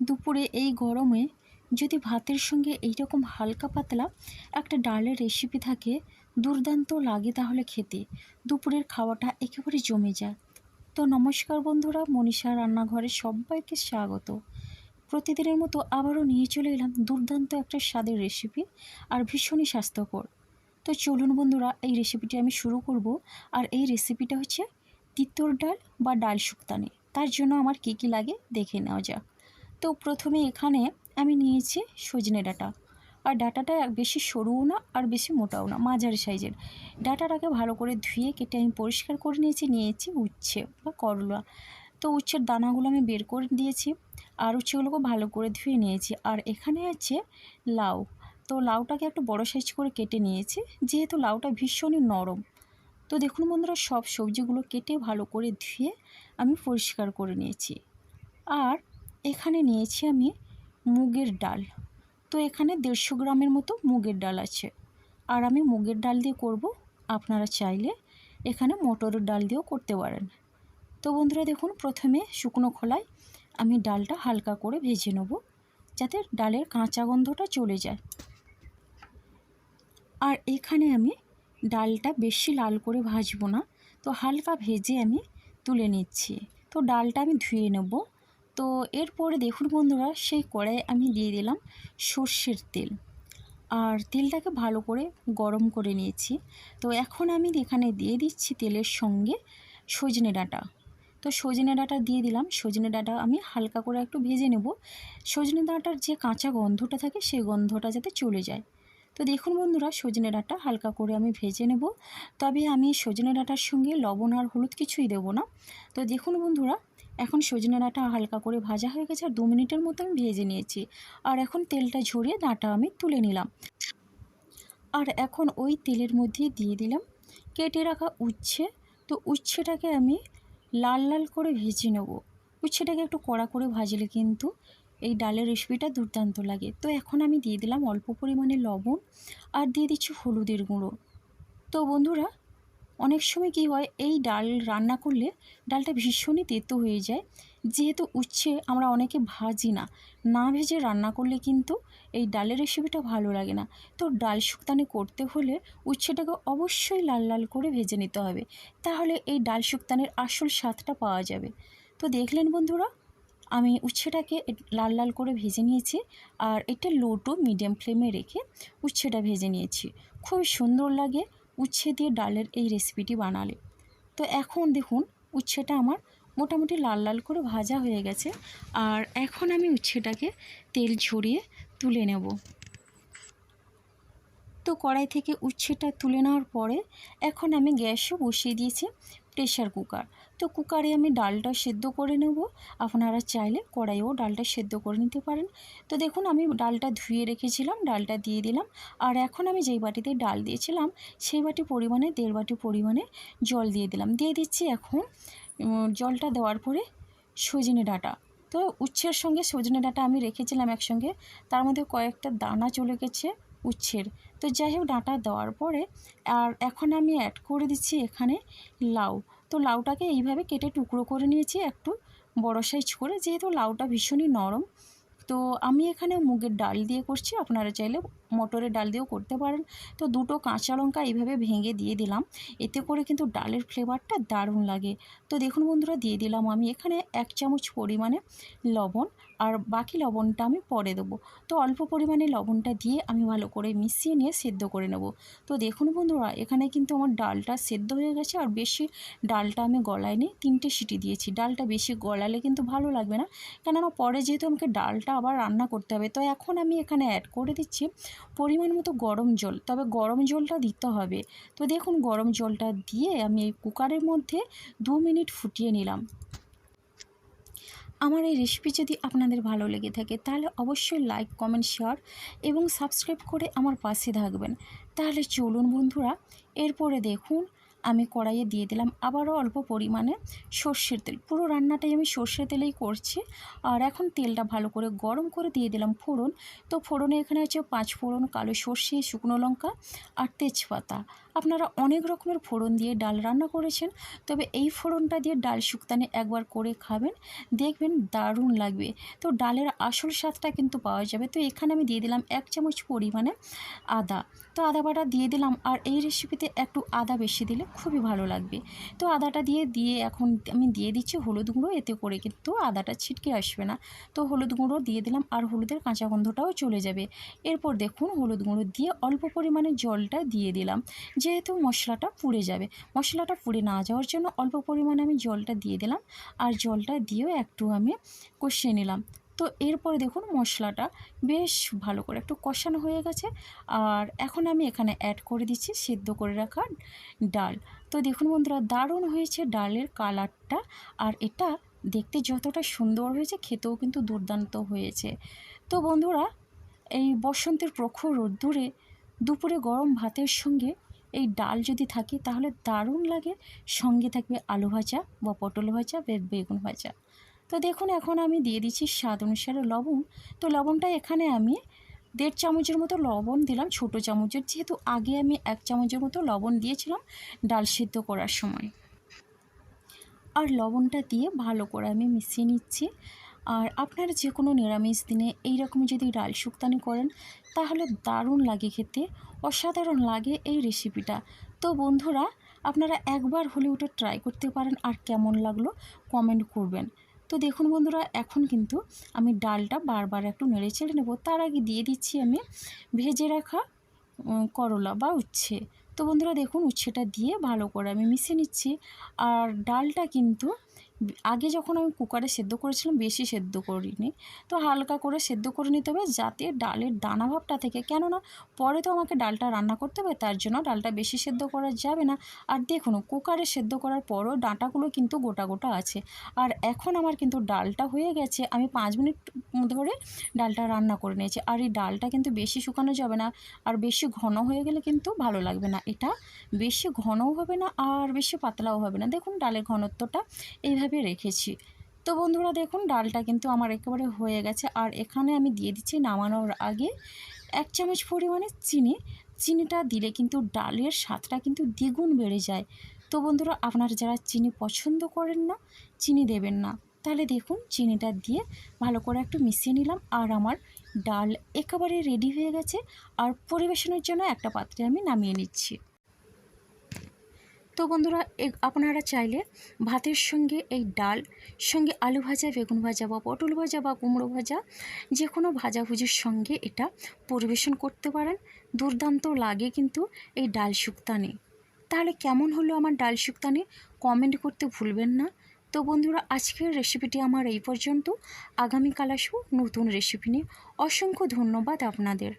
দুপুরে এই গরমে যদি ভাতের সঙ্গে এইরকম হালকা পাতলা একটা ডালের রেসিপি থাকে, দুর্দান্ত লাগে তাহলে খেতে। দুপুরের খাওয়াটা একেবারে জমে যায়। তো নমস্কার বন্ধুরা, মনীষা রান্নাঘরে সবাইকে স্বাগত। প্রতিদিনের মতো আবারও নিয়ে চলে এলাম দুর্দান্ত একটা স্বাদের রেসিপি আর ভীষণই স্বাস্থ্যকর। তো চলুন বন্ধুরা, এই রেসিপিটি আমি শুরু করব আর এই রেসিপিটা হচ্ছে তিতর ডাল বা ডাল শুক্তানি। তার জন্য আমার কী কী লাগে দেখে নেওয়া যাক। তো প্রথমে এখানে আমি নিয়েছি সজনে ডাঁটা। আর ডাঁটাটা বেশি সরুও না আর বেশি মোটাও না, মাঝারি সাইজের। ডাটাটাকে ভালো করে ধুয়ে কেটে আমি পরিষ্কার করে নিয়েছি নিয়েছি উচ্ছে বা করলা। তো উচ্ছের দানাগুলো আমি বের করে দিয়েছি আর উচ্ছেগুলোকে ভালো করে ধুয়ে নিয়েছি। আর এখানে আছে লাউ। তো লাউটাকে একটু বড় সাইজ করে কেটে নিয়েছি, যেহেতু লাউটা ভীষণই নরম। তো দেখুন বন্ধুরা, সব সবজিগুলো কেটে ভালো করে ধুয়ে আমি পরিষ্কার করে নিয়েছি। আর এখানে নিয়েছি আমি মুগের ডাল। তো এখানে দেড়শো গ্রামের মতো মুগের ডাল আছে। আর আমি মুগের ডাল দিয়ে করব, আপনারা চাইলে এখানে মটরের ডাল দিয়েও করতে পারেন। তো বন্ধুরা, দেখুন, প্রথমে শুকনো খোলায় আমি ডালটা হালকা করে ভেজে নেব, যাতে ডালের কাঁচা গন্ধটা চলে যায়। আর এখানে আমি ডালটা বেশি লাল করে ভাজবো না, তো হালকা ভেজে আমি তুলে নিচ্ছি। তো ডালটা আমি ধুয়ে নেব। তো এরপরে দেখুন বন্ধুরা, সেই কড়াইয়ে আমি দিয়ে দিলাম সর্ষের তেল। আর তেলটাকে ভালো করে গরম করে নিয়েছি। তো এখন আমি এখানে দিয়ে দিচ্ছি তেলের সঙ্গে সজনে ডাঁটা। তো সজনে ডাঁটা দিয়ে দিলাম। সজনে ডাঁটা আমি হালকা করে একটু ভেজে নেব। সজনে ডাঁটার যে কাঁচা গন্ধটা থাকে, সেই গন্ধটা যাতে চলে যায়। তো দেখুন বন্ধুরা, সজনে ডাঁটা হালকা করে আমি ভেজে নেব। তবে আমি সজনে ডাঁটার সঙ্গে লবণ আর হলুদ কিছুই দেব না। তো দেখুন বন্ধুরা এখন সজনে ডাঁটা হালকা করে ভাজা হয়ে গেছে আর দু মিনিটের মতো আমি ভেজে নিয়েছি। আর এখন তেলটা ঝরিয়ে ডাঁটা আমি তুলে নিলাম। আর এখন ওই তেলের মধ্যে দিয়ে দিলাম। কেটে রাখা উচ্ছে। তো উচ্ছেটাকে আমি লাল লাল করে ভেজে নেব। উচ্ছেটাকে একটু কড়া করে ভাজলে কিন্তু এই ডালের রেসিপিটা দুর্দান্ত লাগে। তো এখন আমি দিয়ে দিলাম অল্প পরিমাণে লবণ আর দিয়ে দিচ্ছি হলুদের গুঁড়ো। তো বন্ধুরা অনেক সময় কী হয়, এই ডাল রান্না করলে ডালটা ভীষণই তেতো হয়ে যায়। যেহেতু উচ্ছে আমরা অনেকে ভাজি না না ভেজে রান্না করলে কিন্তু এই ডালের রেসিপিটা ভালো লাগে না। তো ডাল শুক্তানি করতে হলে উচ্ছেটাকে অবশ্যই লাল লাল করে ভেজে নিতে হবে, তাহলে এই ডাল শুক্তানের আসল স্বাদটা পাওয়া যাবে। তো দেখলেন বন্ধুরা, আমি উচ্ছেটাকে লাল লাল করে ভেজে নিয়েছি আর এটা লো টু মিডিয়াম ফ্লেমে রেখে উচ্ছেটা ভেজে নিয়েছি। খুব সুন্দর লাগে উচ্ছে দিয়ে ডালের এই রেসিপিটি বানালে। তো এখন দেখুন, উচ্ছেটা আমার মোটামুটি লাল লাল করে ভাজা হয়ে গেছে। আর এখন আমি উচ্ছেটাকে তেল ঝরিয়ে তুলে নেব। তো কড়াই থেকে উচ্ছেটা তুলে নেওয়ার পরে এখন আমি গ্যাসও বসিয়ে দিয়েছি প্রেশার কুকার তো কুকারে আমি ডালটা সেদ্ধ করে নেব। আপনারা চাইলে কড়াইও ডালটা সেদ্ধ করে নিতে পারেন। তো দেখুন, আমি ডালটা ধুয়ে রেখেছিলাম, ডালটা দিয়ে দিলাম। আর এখন আমি যেই বাটিতে ডাল দিয়েছিলাম, সেই বাটি পরিমাণে, দেড় বাটি পরিমাণে জল দিয়ে দিলাম। দিয়ে দিচ্ছি এখন জলটা দেওয়ার পরে সজনে ডাঁটা। তো উচ্ছের সঙ্গে সজনে ডাঁটা আমি রেখেছিলাম একসঙ্গে, তার মধ্যে কয়েকটা দানা চলে গেছে উচ্ছের। তো যাই হোক, ডাঁটা দেওয়ার পরে, আর এখন আমি অ্যাড করে দিচ্ছি এখানে লাউ। তো লাউটাকে এইভাবে কেটে টুকরো করে নিয়েছি একটু বড় সাইজ করে, যেহেতু লাউটা ভীষণই নরম। তো আমি এখানে মুগের ডাল দিয়ে করছি, আপনারা চাইলে মটরের ডাল দিয়েও করতে পারেন। তো দুটো কাঁচা লঙ্কা এইভাবে ভেঙে দিয়ে দিলাম। এতে করে কিন্তু ডালের ফ্লেভারটা দারুণ লাগে। তো দেখুন বন্ধুরা, দিয়ে দিলাম আমি এখানে এক চামচ পরিমাণে লবণ আর বাকি লবণটা আমি পরে দেবো। তো অল্প পরিমাণে লবণটা দিয়ে আমি ভালো করে মিশিয়ে নিয়ে সেদ্ধ করে নেব। তো দেখুন বন্ধুরা, এখানে কিন্তু আমার ডালটা সেদ্ধ হয়ে গেছে আর বেশি ডালটা আমি গলায় নিয়ে তিনটে সিটি দিয়েছি। ডালটা বেশি গলালে কিন্তু ভালো লাগবে না। কেননা পরে যেহেতু আমাকে ডালটা আবার রান্না করতে হবে, তো এখন আমি এখানে অ্যাড করে দিচ্ছি পরিমাণ মতো গরম জল, তবে গরম জলটা দিতে হবে। তো দেখুন, গরম জলটা দিয়ে আমি এই কুকারের মধ্যে দু মিনিট ফুটিয়ে নিলাম। আমার এই রেসিপি যদি আপনাদের ভালো লেগে থাকে, তাহলে অবশ্যই লাইক কমেন্ট শেয়ার এবং সাবস্ক্রাইব করে আমার পাশে থাকবেন। তাহলে চলুন বন্ধুরা, এরপরে দেখুন আমি কড়াইয়ে দিয়ে দিলাম। আবারও অল্প পরিমাণে সর্ষের তেল। পুরো রান্নাটাই আমি সর্ষের তেলেই করছি। আর এখন তেলটা ভালো করে গরম করে দিয়ে দিলাম ফোড়ন। তো ফোড়নে এখানে আছে পাঁচ ফোড়ন কালো সর্ষে, শুকনো লঙ্কা আর তেজপাতা। আপনারা অনেক রকমের ফোড়ন দিয়ে ডাল রান্না করেছেন, তবে এই ফোড়নটা দিয়ে ডাল শুক্তানি একবার করে খাবেন, দেখবেন দারুণ লাগবে। তো ডালের আসল স্বাদটা কিন্তু পাওয়া যাবে। তো এখানে আমি দিয়ে দিলাম এক চামচ পরিমাণে আদা। তো আদা বাটা দিয়ে দিলাম, আর এই রেসিপিতে একটু আদা বেশি দিলে খুবই ভালো লাগবে। তো আদাটা দিয়ে দিয়ে এখন আমি দিয়ে দিচ্ছি হলুদ গুঁড়ো, এতে করে কিন্তু আদাটা ছিটকে আসবে না। তো হলুদ গুঁড়ো দিয়ে দিলাম, আর হলুদের কাঁচা গন্ধটাও চলে যাবে। এরপর দেখুন হলুদ গুঁড়ো দিয়ে অল্প পরিমাণে জলটা দিয়ে দিলাম। যেহেতু মশলাটা পুড়ে যাবে। মশলাটা পুড়ে না যাওয়ার জন্য অল্প পরিমাণে আমি জলটা দিয়ে দিলাম আর জলটা দিয়েও একটু আমি কষিয়ে নিলাম। তো এরপরে দেখুন মশলাটা বেশ ভালো করে একটু কষানো হয়ে গেছে আর এখন আমি এখানে অ্যাড করে দিচ্ছি সেদ্ধ করে রাখা ডাল। তো দেখুন বন্ধুরা, দারুণ হয়েছে ডালের কালারটা আর এটা দেখতে যতটা সুন্দর হয়েছে খেতেও কিন্তু দুর্দান্ত হয়েছে। তো বন্ধুরা, এই বসন্তের প্রখর রোদ্দুরে দুপুরে গরম ভাতের সঙ্গে এই ডাল যদি থাকে তাহলে দারুণ লাগে। সঙ্গে থাকবে আলু ভাজা বা পটল ভাজা বা বেগুন ভাজা। তো দেখুন, এখন আমি দিয়ে দিচ্ছি স্বাদ অনুসারে লবণ। তো লবণটা এখানে আমি দেড় চামচের মতো লবণ দিলাম, ছোটো চামচের। যেহেতু আগে আমি এক চামচের মতো লবণ দিয়েছিলাম ডাল সিদ্ধ করার সময়। আর লবণটা দিয়ে ভালো করে আমি মিশিয়ে নিচ্ছি। আর আপনারা যে কোনো নিরামিষ দিনে এই রকম যদি ডাল শুক্তানি করেন, তাহলে দারুণ লাগে খেতে, অসাধারণ লাগে এই রেসিপিটা তো বন্ধুরা, আপনারা একবার হলে ওটা ট্রাই করতে পারেন আর কেমন লাগল কমেন্ট করবেন। তো দেখুন বন্ধুরা, এখন কিন্তু আমি ডালটা বারবার একটু নেড়ে চেড়ে নেব। তার আগে দিয়ে দিচ্ছি আমি ভেজে রাখা করলা বা উচ্ছে। তো বন্ধুরা, দেখুন উচ্ছেটা দিয়ে ভালো করে আমি মিশিয়ে নিচ্ছি। আর ডালটা কিন্তু আগে যখন আমি কুকারে সেদ্ধ করেছিলাম, বেশি সেদ্ধ করিনি। তো হালকা করে সেদ্ধ করে নিতে হবে, যাতে ডালের দানা ভাবটা থেকে, কেননা পরে তো আমাকে ডালটা রান্না করতে হবে, তার জন্য ডালটা বেশি সেদ্ধ করা যাবে না। আর দেখুন, কুকারে সেদ্ধ করার পরও ডাঁটাগুলো কিন্তু গোটা গোটা আছে। আর এখন আমার কিন্তু ডালটা হয়ে গেছে, আমি পাঁচ মিনিট ধরে ডালটা রান্না করে নিয়েছি। আর এই ডালটা কিন্তু বেশি শুকানো যাবে না, আর বেশি ঘন হয়ে গেলে কিন্তু ভালো লাগবে না। এটা বেশি ঘনও হবে না, আর বেশি পাতলাও হবে না। দেখুন, ডালের ঘনত্বটা এইভাবে রেখেছি। তো বন্ধুরা দেখুন, ডালটা কিন্তু আমার একেবারে হয়ে গেছে। আর এখানে আমি দিয়ে দিচ্ছি নামানোর আগে এক চামচ পরিমাণে চিনি। চিনিটা দিলে কিন্তু ডালের স্বাদটা কিন্তু দ্বিগুণ বেড়ে যায়। তো বন্ধুরা, আপনারা যারা চিনি পছন্দ করেন না, চিনি দেবেন না, তাহলে দেখুন চিনিটা দিয়ে ভালো করে একটু মিশিয়ে নিলাম। আর আমার ডাল একেবারে রেডি হয়ে গেছে। আর পরিবেশনের জন্য একটা পাত্রে আমি নামিয়ে নিচ্ছি। তো বন্ধুরা আপনারা চাইলে ভাতের সঙ্গে এই ডাল, সঙ্গে আলু ভাজা, বেগুন ভাজা বা পটল ভাজা বা কুমড়ো ভাজা যে কোনো ভাজাভুজির সঙ্গে এটা পরিবেশন করতে পারেন। দুর্দান্ত লাগে কিন্তু এই ডাল শুক্তানি। তাহলে কেমন হলো আমার ডাল শুক্তানি? কমেন্ট করতে ভুলবেন না। তো বন্ধুরা, আজকের রেসিপিটি আমার এই পর্যন্ত। আগামীকাল আসব নতুন রেসিপি নিয়ে। অসংখ্য ধন্যবাদ আপনাদের।